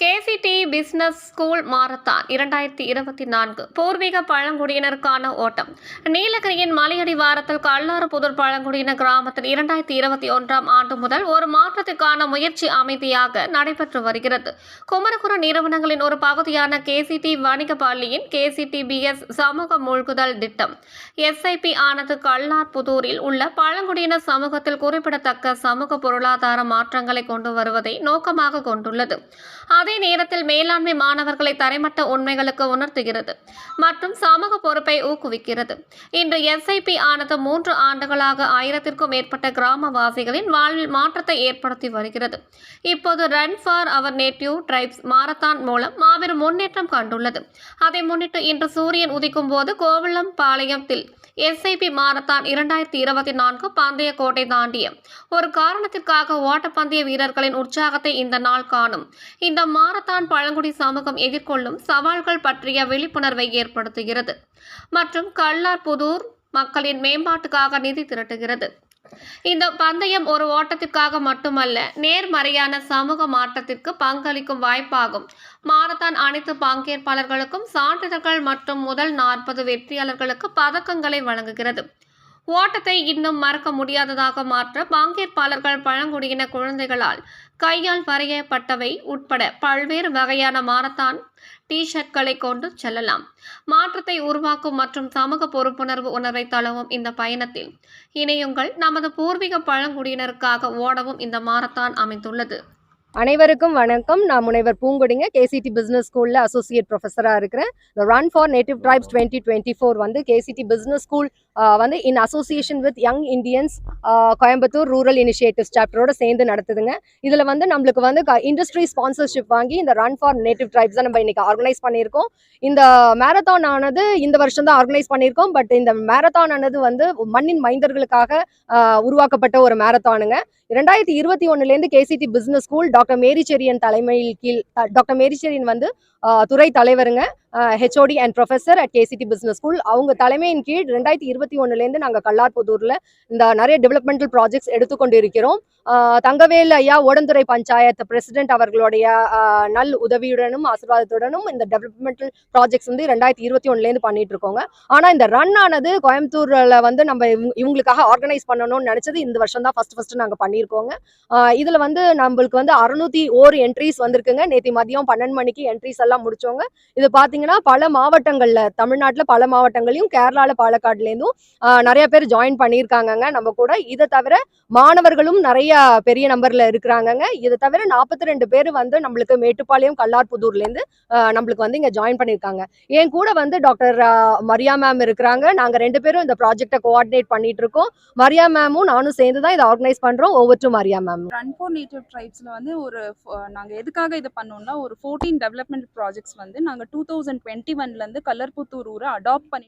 K ACT business school marathon இரண்டாயிரத்தி இருபத்தி நான்கு. பூர்வீக பழங்குடியினருக்கான ஓட்டம். நீலகிரியின் மலையடி வாரத்தில் கல்லாறுபுதூர் பழங்குடியின கிராமத்தில் இரண்டாயிரத்தி இருபத்தி ஒன்றாம் ஆண்டு முதல் ஒரு மாற்றத்துக்கான முயற்சி அமைதியாக நடைபெற்று வருகிறது. குமரகுரு நிறுவனங்களின் ஒரு பகுதியான கேசிடி வணிக பள்ளியின் கேசிடி பிஎஸ் சமூக மூழ்குதல் திட்டம். எஸ்ஐபி ஆனது கல்லார்புதூரில் உள்ள பழங்குடியின சமூகத்தில் குறிப்பிடத்தக்க சமூக பொருளாதார மாற்றங்களை கொண்டு வருவதை நோக்கமாக கொண்டுள்ளது. அதே நேரத்தில் மேலாண்மை மாணவர்களை தரைமட்ட உண்மைகளுக்கு உணர்த்துகிறது மற்றும் சமூக பொறுப்பை ஊக்குவிக்கிறது. இன்று எஸ்ஐபி ஆனது மூன்று ஆண்டுகளாக ஆயிரத்திற்கும் மேற்பட்ட கிராமவாசிகளின் வாழ்வில் மாற்றத்தை ஏற்படுத்தி வருகிறது. இப்போது run for our native tribes marathon மூலம் மாபெரும் முன்னேற்றம் கண்டுள்ளது. அதை முன்னிட்டு இன்று சூரியன் உதிக்கும் போது கோவளம் பாளையத்தில் எஸ்ஐபி மாரத்தான் இரண்டாயிரத்தி இருபத்தி நான்கு பந்தய கோட்டை தாண்டிய ஒரு காரணத்திற்காக ஓட்டப்பந்தய வீரர்களின் உற்சாகத்தை இந்த நாள் காணும். இந்த மாரத்தான் பழங்குடி சமூகம் எதிர்கொள்ளும் சவால்கள் பற்றிய விழிப்புணர்வை ஏற்படுத்துகிறது மற்றும் கல்லார்புதூர் மக்களின் மேம்பாட்டுக்காக நிதி திரட்டுகிறது. இந்த பந்தயம் ஒரு ஓட்டத்திற்காக மட்டுமல்ல நேர்மறையான சமூக மாற்றத்திற்கு பங்களிக்கும் வாய்ப்பாகும். மாரத்தான் அனைத்து பங்கேற்பாளர்களுக்கும் சான்றிதழ்கள் மற்றும் முதல் நாற்பது வெற்றியாளர்களுக்கு பதக்கங்களை வழங்குகிறது. ஓட்டத்தை இன்னும் மறக்க முடியாததாக மாற்ற பங்கேற்பாளர்கள் பழங்குடியின குழந்தைகளால் கையால் வரையப்பட்டவை உட்பட பல்வேறு வகையான மாரத்தான் டிஷர்ட்களை கொண்டு செல்லலாம். மாற்றத்தை உருவாக்கும் மற்றும் சமூக பொறுப்புணர்வு உணர்வை தளவும் இந்த பயணத்தில் இணையுங்கள். நமது பூர்வீக பழங்குடியினருக்காக ஓடவும் இந்த மாரத்தான் அமைந்துள்ளது. அனைவருக்கும் வணக்கம். நான் முனைவர் பூங்கொடிங்க. கேசிடி பிஸ்னஸ் ஸ்கூலில் அசோசியேட் ப்ரொஃபஸராக இருக்கிறேன். The run for native tribes twenty twenty four வந்து கேசிடி பிஸ்னஸ் ஸ்கூல் வந்து in association with young Indians Coimbatore rural initiatives சாப்டரோட சேர்ந்து நடத்துதுங்க. இதில் வந்து நம்மளுக்கு வந்து இண்டஸ்ட்ரி ஸ்பான்சர்ஷிப் வாங்கி இந்த ரன் ஃபார் நேட்டிவ் ட்ரைப்ஸ் நம்ம இன்னைக்கு ஆர்கனைஸ் பண்ணியிருக்கோம். இந்த மேரத்தான் ஆனது இந்த வருஷம் தான் ஆர்கனைஸ் பண்ணியிருக்கோம். பட் இந்த மேரத்தான் ஆனது வந்து மண்ணின் மைந்தர்களுக்காக உருவாக்கப்பட்ட ஒரு மேரத்தானுங்க இரண்டாயிரத்தி இருபத்தி ஒன்னுலேருந்து KCT business school doctor Mary Cherian தலைமையில் கீழ் டாக்டர் மேரிச்செரியன் வந்து துறை தலைவருங்க. HOD and professor at KCT business school அவங்க தலைமையின் கீழ் ரெண்டாயிரத்தி இருபத்தி ஒன்னுலேருந்து நாங்கள் கல்லார்புதூரில் இந்த நிறைய டெவலப்மெண்டல் ப்ராஜெக்ட்ஸ் எடுத்துக்கொண்டு இருக்கிறோம் தங்கவேல் ஐயா ஓடந்துறை பஞ்சாயத்து பிரசிடென்ட் அவர்களுடைய நல் உதவியுடனும் ஆசீர்வாதத்துடனும் இந்த டெவலப்மெண்டல் ப்ராஜெக்ட்ஸ் வந்து ரெண்டாயிரத்தி இருபத்தி ஒன்னுலேருந்து பண்ணிட்டு இருக்கோங்க. ஆனால் இந்த ரன் ஆனது கோயம்புத்தூரில் வந்து நம்ம இவங்களுக்காக ஆர்கனைஸ் பண்ணணும்னு நினச்சது இந்த வருஷம் தான் ஃபர்ஸ்ட் ஃபஸ்ட்டு நாங்கள் பண்ணியிருக்கோங்க. இதில் வந்து நம்மளுக்கு வந்து அறுநூத்தி ஓரு என்ட்ரிஸ் வந்திருக்குங்க. நேற்று மதியம் பன்னெண்டு மணிக்கு என்ட்ரிஸ் எல்லாம் முடிச்சோங்க. இது பார்த்தீங்கன்னா பல மாவட்டங்கள்ல தமிழ்நாட்டுல பல மாவட்டங்களையும் கேரளால பாலக்காடுலேருந்தும் நிறைய பேர் ஜாயின் பண்ணியிருக்காங்கங்க. நம்ம கூட இதை தவிர மாணவர்களும் நிறைய பெரிய நம்பர்ல இருக்கிறாங்கங்க. இதை தவிர நாற்பத்தி ரெண்டு பேர் வந்து நம்மளுக்கு மேட்டுப்பாளையம் கல்லார்புதூர்லேருந்து நம்மளுக்கு வந்து இங்க ஜாயின் பண்ணியிருக்காங்க. என் கூட வந்து டாக்டர் மரியா மேம் இருக்கிறாங்க. நாங்க ரெண்டு பேரும் இந்த ப்ராஜெக்டை கோஆர்டினேட் பண்ணிட்டு இருக்கோம் மரியா மேமும் நானும் சேர்ந்து தான் இதை ஆர்கனைஸ் பண்றோம். Over to Maria ma'am run for native ட்ரைப்ஸில் வந்து ஒரு நாங்கள் எதுக்காக இதை பண்ணோம்னா ஒரு ஃபோர்டீன் டெவலப்மெண்ட் ப்ராஜெக்ட்ஸ் வந்து நாங்கள் டூ தௌசண்ட் டுவெண்ட்டி ஒன்லேருந்து கலர்புத்தூர் ஊரை அடாப்ட் பண்ணி